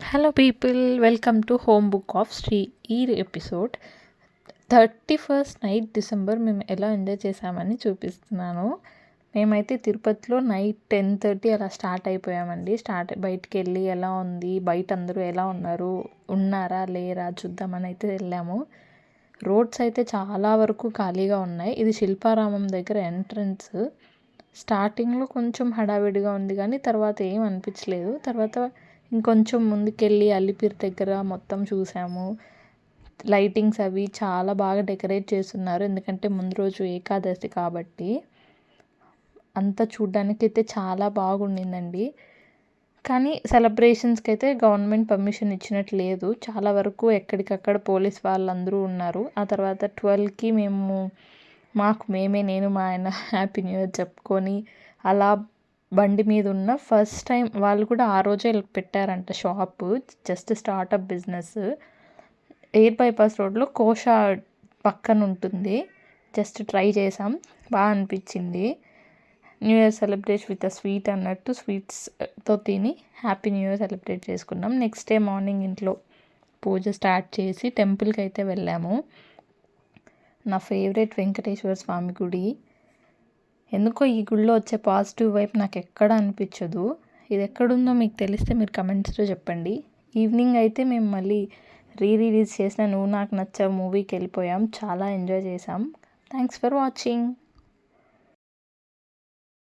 Hello people welcome to home book of Sri ఈ episode thirty first night December మేము ఎలా enjoy చేసామని చూపిస్తున్నాను. మేమైతే తిరుపతిలో నైట్ టెన్ థర్టీ అలా స్టార్ట్ అయిపోయామండి. స్టార్ట్ బయటికి వెళ్ళి ఎలా ఉంది? బయట అందరూ ఎలా ఉన్నారు? ఉన్నారా? లేరా? చూద్దామని అయితే వెళ్ళాము. రోడ్స్ అయితే చాలా వరకు ఖాళీగా ఉన్నాయి. ఇది శిల్పారామం దగ్గర ఎంట్రన్స్ స్టార్టింగ్లో కొంచెం హడావిడిగా ఉంది కానీ తర్వాత ఏం అనిపించలేదు. తర్వాత ఇంకొంచెం ముందుకెళ్ళి అల్లిపిరి దగ్గర మొత్తం చూసాము. లైటింగ్స్ అవి చాలా బాగా డెకరేట్ చేస్తున్నారు. ఎందుకంటే ముందు రోజు ఏకాదశి కాబట్టి అంతా చూడ్డానికి అయితే చాలా బాగుండిందండి. కానీ సెలబ్రేషన్స్కి అయితే గవర్నమెంట్ పర్మిషన్ ఇచ్చినట్టు లేదు. చాలా వరకు ఎక్కడికక్కడ పోలీస్ వాళ్ళందరూ ఉన్నారు. ఆ తర్వాత ట్వెల్వ్కి మేము మాకు మేమే నేను మా ఆయన హ్యాపీ న్యూ ఇయర్ చెప్పుకొని అలా బండి మీద ఉన్న ఫస్ట్ టైం వాళ్ళు కూడా ఆ రోజే పెట్టారంట shop just startup business. Air bypass రోడ్లో కోషా పక్కన ఉంటుంది. జస్ట్ ట్రై చేసాం బాగా అనిపించింది. New year celebrate with a sweet అన్నట్టు స్వీట్స్తో తిని హ్యాపీ న్యూ ఇయర్ సెలబ్రేట్ చేసుకున్నాం. నెక్స్ట్ డే మార్నింగ్ ఇంట్లో పూజ స్టార్ట్ చేసి టెంపుల్కి అయితే వెళ్ళాము. నా ఫేవరెట్ వెంకటేశ్వర స్వామి గుడి. ఎందుకో ఈ గుళ్ళో వచ్చే పాజిటివ్ వైపు నాకు ఎక్కడ అనిపించదు. ఇది ఎక్కడుందో మీకు తెలిస్తే మీరు కమెంట్స్లో చెప్పండి. ఈవినింగ్ అయితే మేము మళ్ళీ రీ రిలీజ్ చేసిన నువ్వు నాకు నచ్చ మూవీకి వెళ్ళిపోయాం. చాలా ఎంజాయ్ చేసాం థ్యాంక్స్ ఫర్ వాచింగ్.